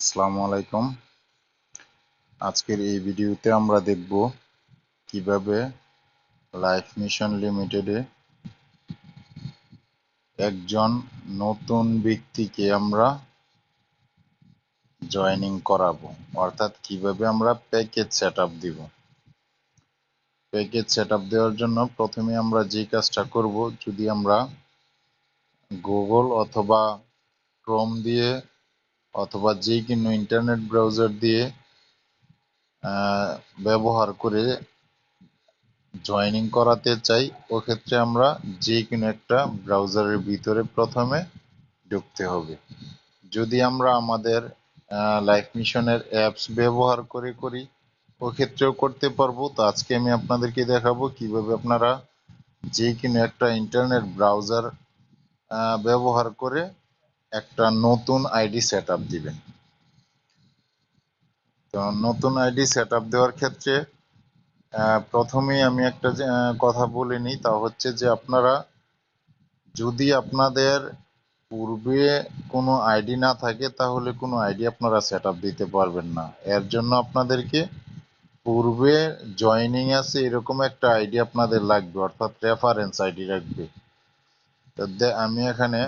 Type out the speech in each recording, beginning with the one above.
আসসালামু আলাইকুম। আজকের এই ভিডিওতে আমরা দেখব কীভাবে লাইফ মিশন লিমিটেডে একজন নতুন ব্যক্তিকে আমরা জয়েনিং করাবো, অর্থাৎ কীভাবে আমরা প্যাকেজ সেট আপ দিব। প্যাকেজ সেট আপ দেওয়ার জন্য প্রথমে আমরা যে কাজটা করব, যদি আমরা গুগল অথবা ক্রোম দিয়ে অথবা যে কোনো ইন্টারনেট ব্রাউজার দিয়ে ব্যবহার করে জয়নিং করাতে চাই, ওক্ষেত্রে আমরা যে কোনো একটা ব্রাউজারের ভিতরে প্রথমে ঢুকতে হবে। যদি আমরা আমাদের লাইফ মিশনের অ্যাপস ব্যবহার করে করি, ওক্ষেত্রেও করতে পারব। তো আজকে আমি আপনাদেরকে দেখাবো কীভাবে আপনারা যে কোনো একটা ইন্টারনেট ব্রাউজার ব্যবহার করে একটা নতুন আইডি সেট আপ দিবেন। তো নতুন আইডি সেট আপ দেওয়ার ক্ষেত্রে প্রথমেই আমি একটা কথা বলে নিই, তা হচ্ছে যে আপনারা যদি আপনাদের পূর্বে কোনো আইডি না থাকে, তাহলে কোনো আইডি আপনারা সেট দিতে পারবেন না। এর জন্য আপনাদেরকে পূর্বে জয়নিং আছে এরকম একটা আইডি আপনাদের লাগবে, অর্থাৎ রেফারেন্স আইডি রাখবে আমি এখানে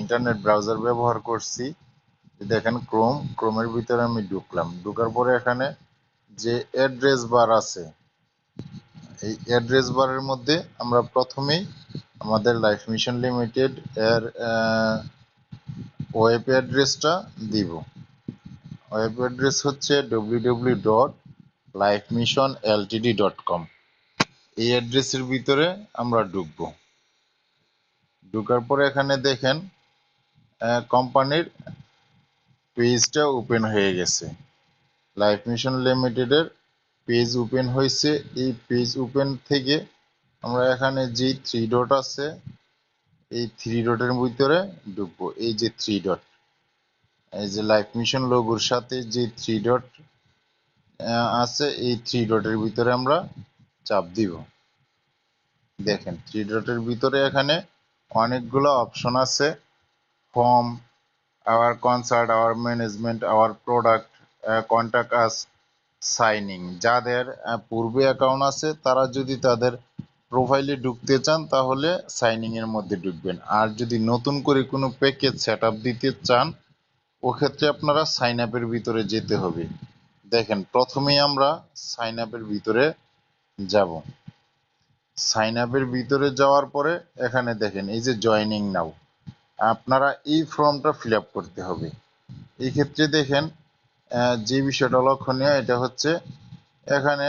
ইন্টারনেট ব্রাউজার ব্যবহার করছি। দেখেন ক্রোম ক্রোমের ভিতরে আমি ঢুকলাম। ঢুকার পরে এখানে যে অ্যাড্রেস বার আছে, এই অ্যাড্রেস বারের মধ্যে আমরা প্রথমেই আমাদের লাইফ মিশন লিমিটেড এর ওয়েব অ্যাড্রেসটা দিব। ওয়েব অ্যাড্রেস হচ্ছে W dot Life Mission LTD dot com এই অ্যাড্রেসের ভিতরে আমরা ঢুকবো। ঢুকার পরে এখানে দেখেন কোম্পানির পেজটা ওপেন হয়ে গেছে। লাইফ মিশন লিমিটেডের পেজ ওপেন হয়েছে। এই পেজ ওপেন থেকে আমরা এখানে যে থ্রি ডট আছে, এই থ্রি ডটের ভিতরে ঢুকবো। এই যে থ্রি ডট এই যে লাইফ মিশন লোগোর সাথে যে থ্রি ডট আছে, এই থ্রি ডটের ভিতরে আমরা চাপ দিব। দেখেন থ্রি ডটের ভিতরে এখানে অনেকগুলো অপশন আছে। Form our concert our management our product contact us signing যাদের পূর্বে অ্যাকাউন্ট আছে, তারা যদি তাদের প্রোফাইলে ঢুকতে চান, তাহলে সাইনিং এর মধ্যে ঢুকবেন। আর যদি নতুন করে কোনো প্যাকেজ সেট দিতে চান, ওক্ষেত্রে আপনারা সাইন আপের ভিতরে যেতে হবে। দেখেন, প্রথমেই আমরা সাইন আপের ভিতরে যাব। সাইন আপের ভিতরে যাওয়ার পরে এখানে দেখেন, এই যে জয়নিং নাও আপনারা এই ফর্মটা ফিল করতে হবে। এই ক্ষেত্রে দেখেন যে বিষয়টা লক্ষণীয়, এটা হচ্ছে এখানে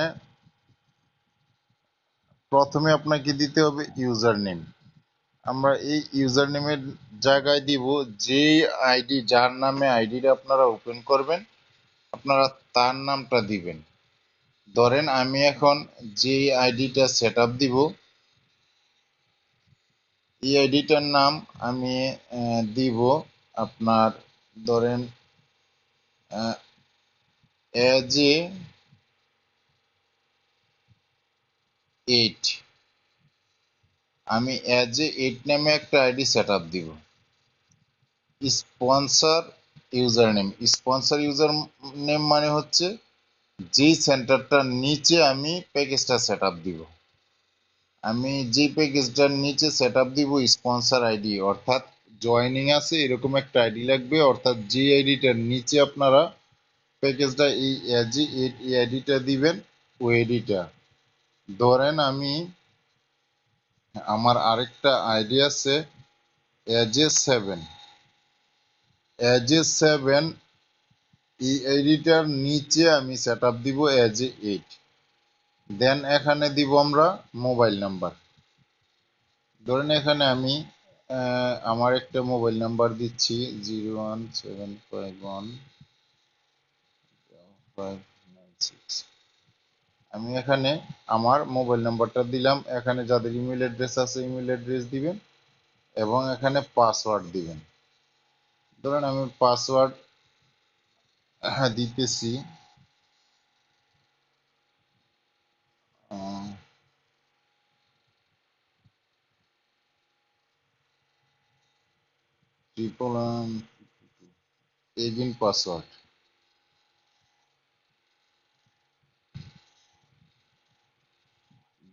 প্রথমে আপনাকে দিতে হবে ইউজার নেম আমরা এই ইউজার নেমের জায়গায় দিব যে আইডি যার নামে আইডিটা আপনারা ওপেন করবেন, আপনারা তার নামটা দিবেন। ধরেন আমি এখন যে আইডিটা সেট আপ দিব, এই আইডিটার নাম আমি দিব আপনার ধরেন এজ এ এইট আমি এজ এ এইট নামে একটা আইডি সেট আপ দিব। Sponsor user name sponsor user name মানে হচ্ছে যেই সেন্টারটার নিচে আমি প্যাকেজটা সেট আপ দিব। আমি যে প্যাকেজটার নিচে সেট আপ দিব স্পন্সর আইডি অর্থাৎ জয়নিং আছে, এরকম একটা আইডি লাগবে, অর্থাৎ যে আইডিটার নিচে আপনারা প্যাকেজটা এই এজি এই আইডিটা দিবেন, ওই আইডিটা ধরেন আমি আমার আরেকটা আইডি আছে এজে সেভেন এজে সেভেন এই আইডিটার নিচে আমি সেট আপ দিব এ এইট দেন এখানে দিব আমরা মোবাইল নাম্বার ধরেন এখানে আমি আমার একটা মোবাইল নাম্বার দিচ্ছি zero one seven five one five nine আমি এখানে আমার মোবাইল নাম্বারটা দিলাম, এখানে যাদের ইমেল অ্যাড্রেস আছে ইমেল অ্যাড্রেস দিবেন এবং এখানে পাসওয়ার্ড দিবেন। ধরেন আমি পাসওয়ার্ড হ্যাঁ দিতেছি ট্রিপল এগিন পাসওয়ার্ড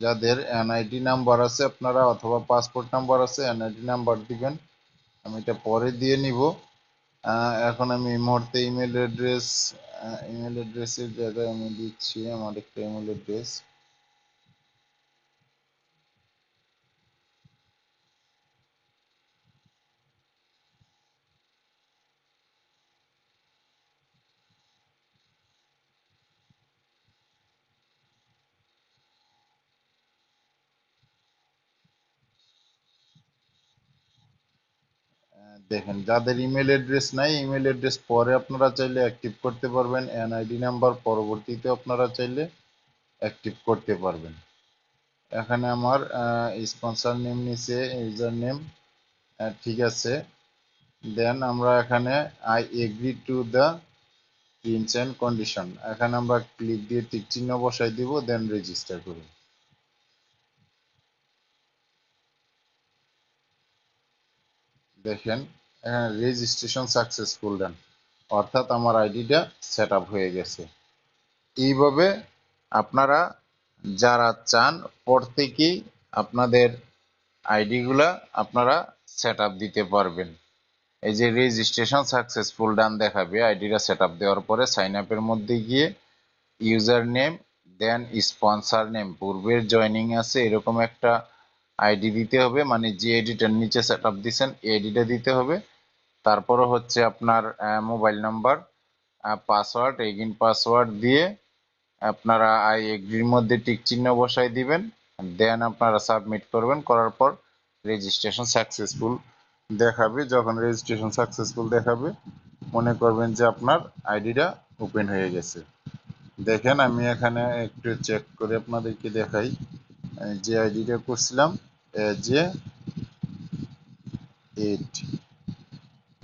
যাদের এনআইডি নাম্বার আছে আপনারা, অথবা পাসপোর্ট নাম্বার আছে এনআইডি নাম্বার দিবেন। আমি এটা পরে দিয়ে নিব। এখন আমি এই মুহূর্তে ইমেল অ্যাড্রেস ইমেল অ্যাড্রেসের জায়গায় আমি দিচ্ছি, আমার একটা ইমেল অ্যাড্রেস দেখেন, যাদের ইমেল অ্যাড্রেস নাই ইমেল অ্যাড্রেস পরে আপনারা চাইলে অ্যাক্টিভ করতে পারবেন। এনআইডি নাম্বার পরবর্তীতে আপনারা চাইলে অ্যাক্টিভ করতে পারবেন। এখানে আমার স্পন্সর নেম নিচে ইউজার নেম ঠিক আছে। দেন আমরা এখানে I agree to the terms and condition এখানে আমরা ক্লিক দিয়ে টিক চিহ্ন বসাই দিব দেন রেজিস্টার করুন। দেখেন, এখানে রেজিস্ট্রেশন সাকসেসফুল দেন। অর্থাৎ আমার আইডিটা সেট হয়ে গেছে। এইভাবে আপনারা যারা চান, প্রত্যেকেই আপনাদের আইডিগুলা আপনারা সেট দিতে পারবেন। এই যে রেজিস্ট্রেশন সাকসেসফুল ডান দেখাবে, আইডিটা সেট দেওয়ার পরে সাইন আপের মধ্যে গিয়ে ইউজার নেম দেন স্পন্সর নেম পূর্বের জয়নিং আছে, এরকম একটা আইডি দিতে হবে মানে যে আইডিটার নিচে সেট আপ দিচ্ছেন এই আইডিটা দিতে হবে। তারপরে হচ্ছে আপনার mobile number password again password দিয়ে আপনারা আই এগ্রির মধ্যে টিক চিহ্ন বসাই দিবেন। দেন আপনারা সাবমিট করবেন, করার পর রেজিস্ট্রেশন সাকসেসফুল দেখাবে। যখন রেজিস্ট্রেশন সাকসেসফুল দেখাবে, মনে করবেন যে আপনার আইডিটা ওপেন হয়ে গেছে। দেখেন, আমি এখানে একটু চেক করে আপনাদেরকে দেখাই। যে আইডিটা করছিলাম যে এইট